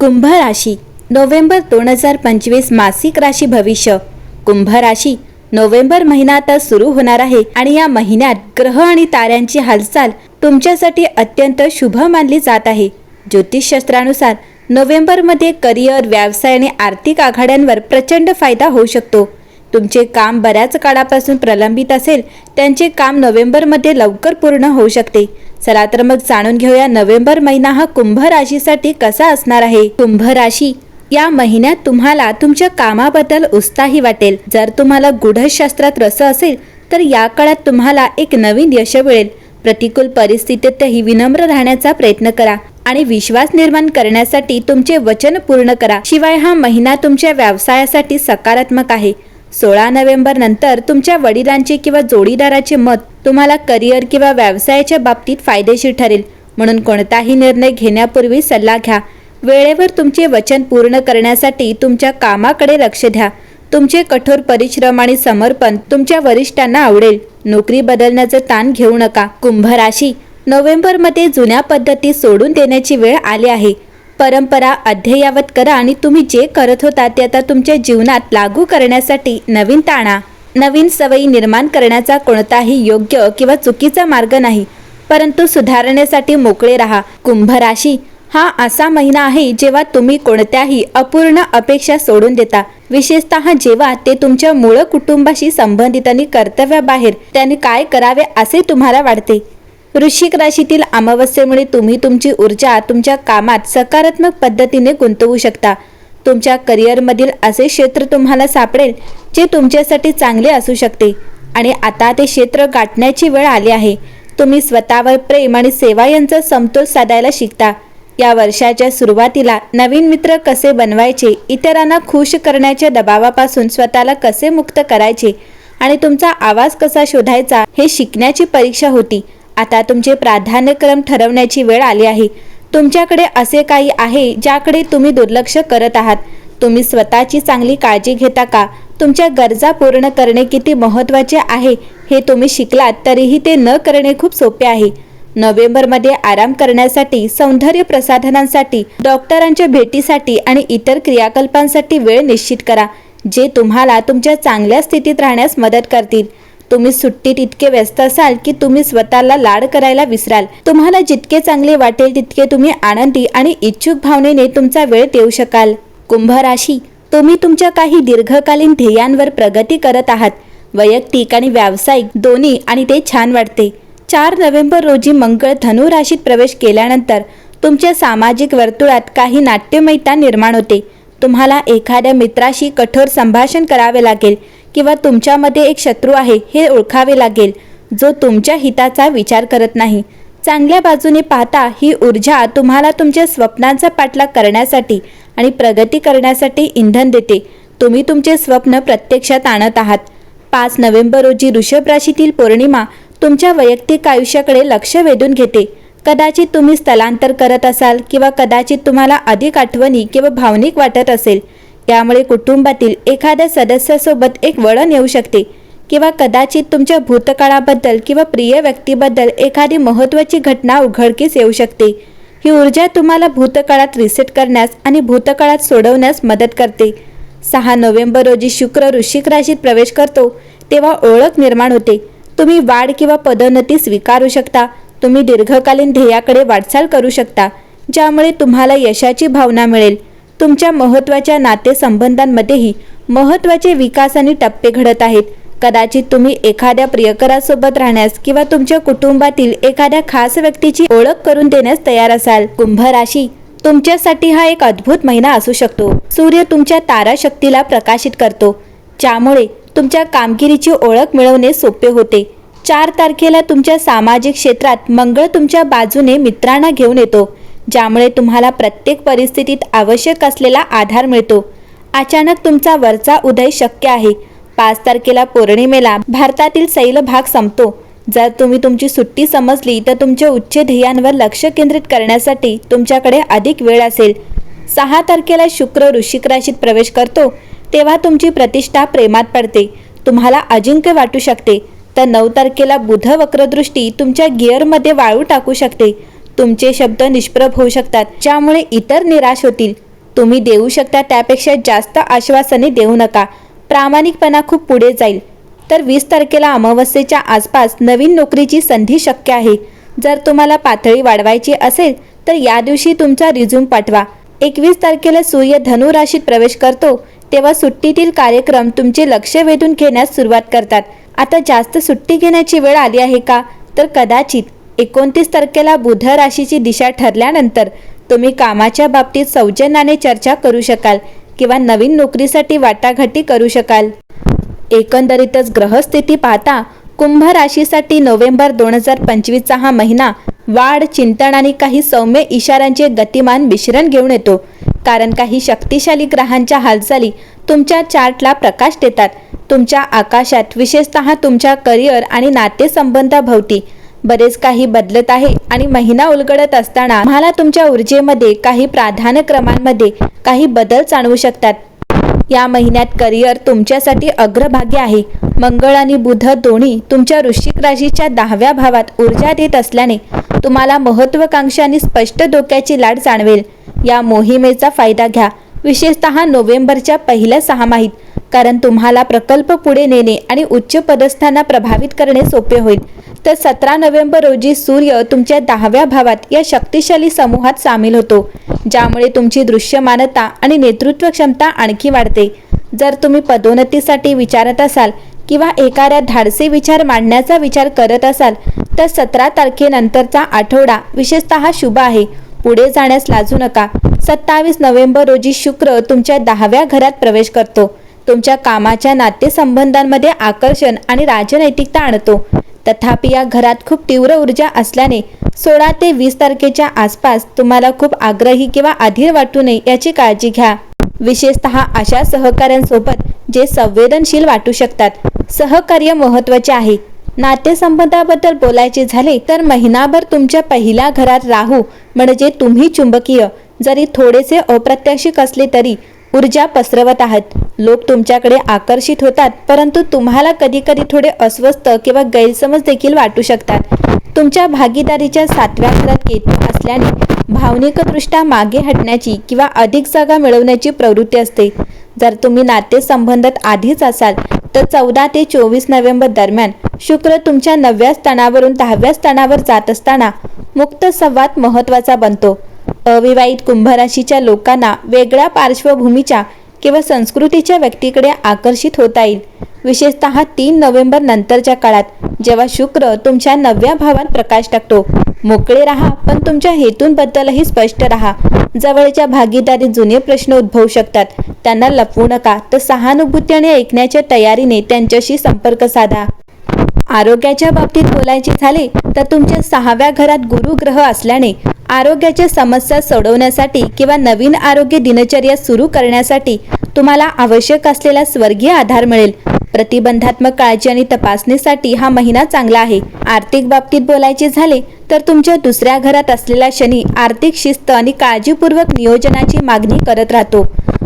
कुंभ राशी नोव्हेंबर दोन हजार पंचवीस मासिक राशी भविष्य. कुंभ राशी नोव्हेंबर महिना आता सुरू होणार आहे आणि या महिन्यात ग्रह आणि ताऱ्यांची हालचाल तुमच्यासाठी अत्यंत शुभ मानली जात आहे. ज्योतिषशास्त्रानुसार नोव्हेंबरमध्ये करिअर व्यवसाय आणि आर्थिक आघाड्यांवर प्रचंड फायदा होऊ शकतो. तुमचे काम बऱ्याच काळापासून प्रलंबित असेल त्यांचे काम नोव्हेंबरमध्ये लवकर पूर्ण होऊ शकते. चला तर मग जाणून घेऊया नोव्हेंबर महिना हा कुंभ राशीसाठी कसा असणार आहे. कुंभ राशी या महिन्यात तुम्हाला तुमच्या कामाबद्दल उत्साही वाटेल. जर तुम्हाला गूढशास्त्रात रस असेल तर या काळात तुम्हाला एक नवीन यश मिळेल. प्रतिकूल परिस्थितीतही विनम्र राहण्याचा प्रयत्न करा आणि विश्वास निर्माण करण्यासाठी तुमचे वचन पूर्ण करा. शिवाय हा महिना तुमच्या व्यवसायासाठी सकारात्मक आहे. सोळा नोव्हेंबर नंतर तुमच्या वडिलांचे किंवा जोडीदाराचे मत तुम्हाला करिअर किंवा व्यवसायाच्या बाबतीत फायदेशीर ठरेल. म्हणून कोणताही निर्णय घेण्यापूर्वी सल्ला घ्या. वेळेवर तुमचे वचन पूर्ण करण्यासाठी तुमच्या कामाकडे लक्ष द्या. तुमचे कठोर परिश्रम आणि समर्पण तुमच्या वरिष्ठांना आवडेल. नोकरी बदलण्याचं ताण घेऊ नका. कुंभ राशी नोव्हेंबरमध्ये जुन्या पद्धती सोडून देण्याची वेळ आली आहे. परंपरा अध्ययावत करा आणि तुम्ही जे करत होता ते आता तुमच्या जीवनात लागू करण्यासाठी नवीन ताणा नवीन सवयी निर्माण करण्याचा कोणताही योग्य किंवा चुकीचा मार्ग नाही. परंतु सुधारण्यासाठी मोकळे राहा. कुंभ राशी हा असा महिना आहे जेव्हा तुम्ही कोणत्याही अपूर्ण अपेक्षा सोडून देता. विशेषतः जेव्हा ते तुमच्या मूळ कुटुंबाशी संबंधित आणि कर्तव्याबाहेर त्यांनी काय करावे असे तुम्हाला वाटते? वृश्चिक राशीतील अमावस्येमुळे तुम्ही तुमची ऊर्जा तुमच्या कामात सकारात्मक पद्धतीने गुंतवू शकता. तुमच्या करिअरमधील असे क्षेत्र तुम्हाला सापडेल जे तुमच्यासाठी चांगले असू शकते. आणि आता ते क्षेत्र गाठण्याची वेळ आली आहे. तुम्ही स्वतःवर प्रेम आणि सेवा यांचा समतोल साधायला शिकता. या वर्षाच्या सुरुवातीला नवीन मित्र कसे बनवायचे इतरांना खुश करण्याच्या दबावापासून स्वतःला कसे मुक्त करायचे आणि तुमचा आवाज कसा शोधायचा हे शिकण्याची परीक्षा होती. आता तुमचे प्राधान्यक्रम ठरवण्याची वेळ आली आहे. तुमच्याकडे असे काही आहे ज्याकडे तुम्ही दुर्लक्ष करत आहात. तुम्ही स्वतःची चांगली काळजी घेता का? तुमच्या गरजा पूर्ण करणे किती महत्त्वाचे आहे हे तुम्ही शिकलात तरीही ते न करणे खूप सोपे आहे. नोव्हेंबरमध्ये आराम करण्यासाठी सौंदर्य प्रसाधनांसाठी डॉक्टरांच्या भेटीसाठी आणि इतर क्रियाकल्पांसाठी वेळ निश्चित करा जे तुम्हाला तुमच्या चांगल्या स्थितीत राहण्यास मदत करतील. तुम्ही सुट्टीत इतके व्यस्त असाल की तुम्ही स्वतःला लाड करायला विसराल. तुम्हाला जितके चांगले वाटेल तितके तुम्ही आनंदी आणि इच्छुक भावनेने तुमचा वेळ देऊ शकाल. कुंभ राशी तुम्ही तुमच्या काही दीर्घकालीन ध्येयांवर प्रगती करत आहात. वैयक्तिक आणि व्यावसायिक दोन्ही आणि ते छान वाटते. चार नोव्हेंबर रोजी मंगळ धनु राशीत प्रवेश केल्यानंतर तुमच्या सामाजिक वर्तुळात काही नाट्यमयता निर्माण होते. तुम्हाला एखाद्या मित्राशी कठोर संभाषण करावे लागेल. किंवा तुमच्यामध्ये एक शत्रू आहे हे ओळखावे लागेल जो तुमच्या हिताचा विचार करत नाही. चांगल्या बाजूने पाहता ही ऊर्जा तुम्हाला तुमच्या स्वप्नांचा पाठलाग करण्यासाठी आणि प्रगती करण्यासाठी इंधन देते. तुम्ही तुमचे स्वप्न प्रत्यक्षात आणत आहात. पाच नोव्हेंबर रोजी वृषभ राशीतील पौर्णिमा तुमच्या वैयक्तिक आयुष्याकडे लक्ष वेधून घेते. कदाचित तुम्ही स्थलांतर करत असाल किंवा कदाचित तुम्हाला अधिक आठवणी किंवा भावनिक वाटत असेल. त्यामुळे कुटुंबातील एखाद्या सदस्यासोबत एक वळण येऊ शकते. किंवा कदाचित तुमच्या भूतकाळाबद्दल किंवा प्रिय व्यक्तीबद्दल एखादी महत्त्वाची घटना उघडकीस येऊ शकते. ही ऊर्जा तुम्हाला भूतकाळात रिसेट करण्यास आणि भूतकाळात सोडवण्यास मदत करते. सहा नोव्हेंबर रोजी शुक्र वृश्चिक राशीत प्रवेश करतो तेव्हा ओळख निर्माण होते. तुम्ही वाढ किंवा पदोन्नती स्वीकारू शकता. तुम्ही दीर्घकालीन ध्येयाकडे वाटचाल करू शकता ज्यामुळे तुम्हाला यशाची भावना मिळेल. तुमच्या महत्त्वाच्या नातेसंबंधांमध्येही महत्त्वाचे विकास आणि टप्पे घडत आहेत. कदाचित तुम्ही एखाद्या प्रियकरासोबत राहण्यास किंवा तुमच्या कुटुंबातील एखाद्या खास व्यक्तीची ओळख करून देण्यास तयार असाल. कुंभ राशी तुमच्यासाठी हा एक अद्भुत महिना असू शकतो. सूर्य तुमच्या ताराशक्तीला प्रकाशित करतो. ज्यामुळे तुमच्या कामगिरीची ओळख मिळवणे सोपे होते. चार तारखेला तुमच्या सामाजिक क्षेत्रात मंगळ तुमच्या बाजूने मित्रांना घेऊन येतो. ज्यामुळे तुम्हाला प्रत्येक परिस्थितीत आवश्यक असलेला आधार मिळतो. अचानक तुमचा वरचा उदय शक्य आहे. पाच तारखेला पौर्णिमेला भारतातील सैल भाग संपतो. जर तुम्ही तुमची सुट्टी समजली तर तुमच्या उच्च ध्येयांवर लक्ष केंद्रित करण्यासाठी तुमच्याकडे अधिक वेळ असेल. सहा तारखेला शुक्र वृश्चिक राशीत प्रवेश करतो तेव्हा तुमची प्रतिष्ठा प्रेमात पडते. तुम्हाला अजिंक्य वाटू शकते. तर नऊ तारखेला बुध वक्रदृष्टी तुमच्या गिअरमध्ये वाळू टाकू शकते. तुमचे शब्द निष्प्रभ होऊ शकतात. ज्यामुळे इतर निराश होतील. तुम्ही देऊ शकता त्यापेक्षा जास्त आश्वासने देऊ नका. प्रामाणिकपणा खूप पुढे जाईल. तर वीस तारखेला अमावस्येच्या आसपास नवीन नोकरीची संधी शक्य आहे. जर तुम्हाला पातळी वाढवायची असेल तर या दिवशी तुमचा रिझ्यूम पाठवा. एकवीस तारखेला सूर्य धनु राशीत प्रवेश करतो तेव्हा सुट्टीतील कार्यक्रम तुमचे लक्ष वेधून घेण्यास सुरुवात करतात. आता जास्त सुट्टी घेण्याची वेळ आली आहे का? तर कदाचित. एकोणतीस तारखेला बुध राशीची दिशा ठरल्यानंतर तुम्ही कामाच्या बाबतीत सौजन्याने चर्चा करू शकाल किंवा नवीन नोकरीसाठी वाटाघाटी करू शकाल. एकंदरीतच ग्रहस्थिती पाहता कुंभ राशीसाठी नोव्हेंबर दोन हजार पंचवीसचा हा महिना वाढ चिंतन आणि काही सौम्य इशाऱ्यांचे गतिमान मिश्रण घेऊन येतो. कारण काही शक्तिशाली ग्रहांच्या हालचाली तुमच्या चार्टला प्रकाश देतात. तुमच्या आकाशात विशेषतः तुमच्या करिअर आणि नातेसंबंधाभोवती बरेच काही बदलत आहे आणि महिना उलगडत असताना तुम्हाला तुमच्या ऊर्जेमध्ये काही प्राधान्यक्रमांमध्ये काही बदल जाणवू शकतात. या महिन्यात करिअर तुमच्यासाठी अग्रभागी आहे. मंगळ आणि बुध दोन्ही तुमच्या वृश्चिक राशीच्या दहाव्या भावात ऊर्जा देत असल्याने तुम्हाला महत्त्वाकांक्षा आणि स्पष्ट धोक्याची लाट जाणवेल. या मोहिमेचा फायदा घ्या. विशेषतः नोव्हेंबरच्या पहिल्या सहामाहीत कारण तुम्हाला प्रकल्प पुढे नेणे आणि उच्च पदस्थांना प्रभावित करणे सोपे होईल. तर सतरा नोव्हेंबर रोजी सूर्य तुमच्या दहाव्या भावात या शक्तिशाली समूहात सामील होतो ज्यामुळे तुमची दृश्यमानता आणि नेतृत्व क्षमता आणखी वाढते. जर तुम्ही पदोन्नतीसाठी विचारत असाल किंवा एखाद्या धाडसी विचार मांडण्याचा विचार करत असाल तर सतरा तारखेनंतरचा आठवडा विशेषतः शुभ आहे. पुढे जाण्यास लाजू नका. सत्तावीस नोव्हेंबर रोजी शुक्र तुमच्या दहाव्या घरात प्रवेश करतो. तुमच्या कामाच्या नातेसंबंधांमध्ये आकर्षण आणि राजनैतिकता आणतो. तथापि या घरात खूप तीव्र ऊर्जा असल्याने सोळा ते वीस तारखेच्या आसपास तुम्हाला खूप आग्रही किंवा अधीर वाटू नये याची काळजी घ्या. विशेषतः अशा सहकाऱ्यांसोबत जे संवेदनशील वाटू शकतात. सहकार्य महत्त्वाचे आहे. नातेसंबंधाबद्दल बोलायचे झाले तर महिनाभर तुमच्या पहिल्या घरात राहू म्हणजे तुम्ही चुंबकीय. जरी थोडेसे अप्रत्याशिक असले तरी ऊर्जा पसरवत आहात. लोक तुमच्याकडे आकर्षित होतात परंतु तुम्हाला कधी कधी थोडे अस्वस्थ किंवा गैरसमज देखील वाटू शकतात. तुमच्या भागीदारीच्या सातव्या घरात केतू असल्याने भावनिकदृष्ट्या मागे हटण्याची किंवा अधिक जागा मिळवण्याची प्रवृत्ती असते. जर तुम्ही नातेसंबंधात आधीच असाल तर चौदा ते चोवीस नोव्हेंबर दरम्यान शुक्र तुमच्या नवव्या स्थानावरून दहाव्या स्थानावर जात असताना मुक्त संवाद महत्त्वाचा बनतो. अविवाहित कुंभराशीच्या लोकांना वेगळ्या पार्श्वभूमीच्या किंवा संस्कृतीच्या व्यक्तीकडे आकर्षित होता येईल. विशेषतः तीन नोव्हेंबर नंतरच्या काळात जेव्हा शुक्र तुमच्या नवव्या भावात प्रकाश टाकतो. मोकळे राहा पण तुमच्या हेतूंबद्दलही स्पष्ट राहा. जवळच्या भागीदारीत जुने प्रश्न उद्भवू शकतात. त्यांना लपवू नका तर सहानुभूती आणि ऐकण्याच्या तयारीने त्यांच्याशी संपर्क साधा. आरोग्याच्या बाबतीत बोलायचे झाले तर तुमच्या सहाव्या घरात गुरु ग्रह असल्याने आरोग्याच्या समस्या सोडवण्यासाठी किंवा नवीन आरोग्य दिनचर्या सुरू करण्यासाठी तुम्हाला आवश्यक असलेला स्वर्गीय आधार मिळेल. प्रतिबंधात्मक काळजी आणि तपासणीसाठी हा महिना चांगला आहे. आर्थिक बाबतीत बोलायचे झाले तर तुमच्या दुसऱ्या घरात असलेला शनी आर्थिक शिस्त आणि काळजीपूर्वक नियोजनाची मागणी करत राहतो.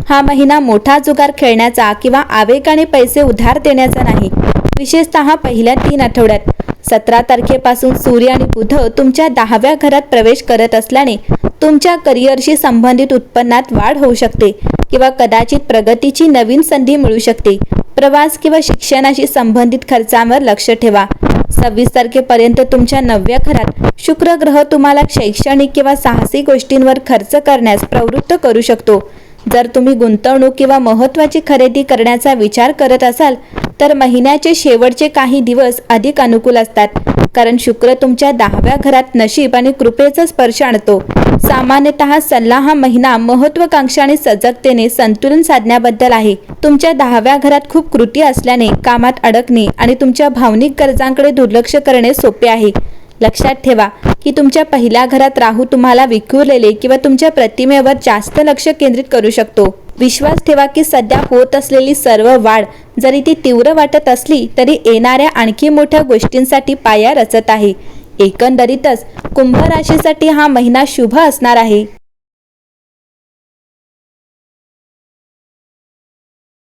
हा महिना मोठा जुगार खेळण्याचा किंवा आवेगाने पैसे उधार देण्याचा नाही. विशेषतः पहिल्या तीन आठवड्यात. सतरा तारखेपासून सूर्य आणि बुध तुमच्या दहाव्या घरात प्रवेश करत असल्याने तुमच्या करिअरशी संबंधित उत्पन्नात वाढ होऊ शकते किंवा कदाचित प्रगतीची नवीन संधी मिळू शकते. प्रवास किंवा शिक्षणाशी संबंधित खर्चांवर लक्ष ठेवा. सव्वीस तारखेपर्यंत तुमच्या नवव्या घरात शुक्र ग्रह तुम्हाला शैक्षणिक किंवा साहसी गोष्टींवर खर्च करण्यास प्रवृत्त करू शकतो. जर तुम्ही गुंतवणूक किंवा महत्त्वाची खरेदी करण्याचा विचार करत असाल तर महिन्याचे शेवटचे काही दिवस अधिक अनुकूल असतात कारण शुक्र तुमच्या दहाव्या घरात नशीब आणि कृपेचा स्पर्श आणतो. सामान्यतः सल्ला हा महिना महत्वाकांक्षा आणि सजगतेने संतुलन साधण्याबद्दल आहे. तुमच्या दहाव्या घरात खूप कृती असल्याने कामात अडकणे आणि तुमच्या भावनिक गरजांकडे दुर्लक्ष करणे सोपे आहे. लक्षात ठेवा की तुमच्या पहिल्या घरात राहू तुम्हाला विखुरलेले किंवा तुमच्या प्रतिमेवर जास्त लक्ष केंद्रित करू शकतो. विश्वास ठेवा की सध्या होत असलेली सर्व वाढ जरी ती तीव्र वाटत असली तरी येणाऱ्या आणखी मोठ्या गोष्टींसाठी पाया रचत आहे. एकंदरीतच कुंभ राशीसाठी हा महिना शुभ असणार आहे.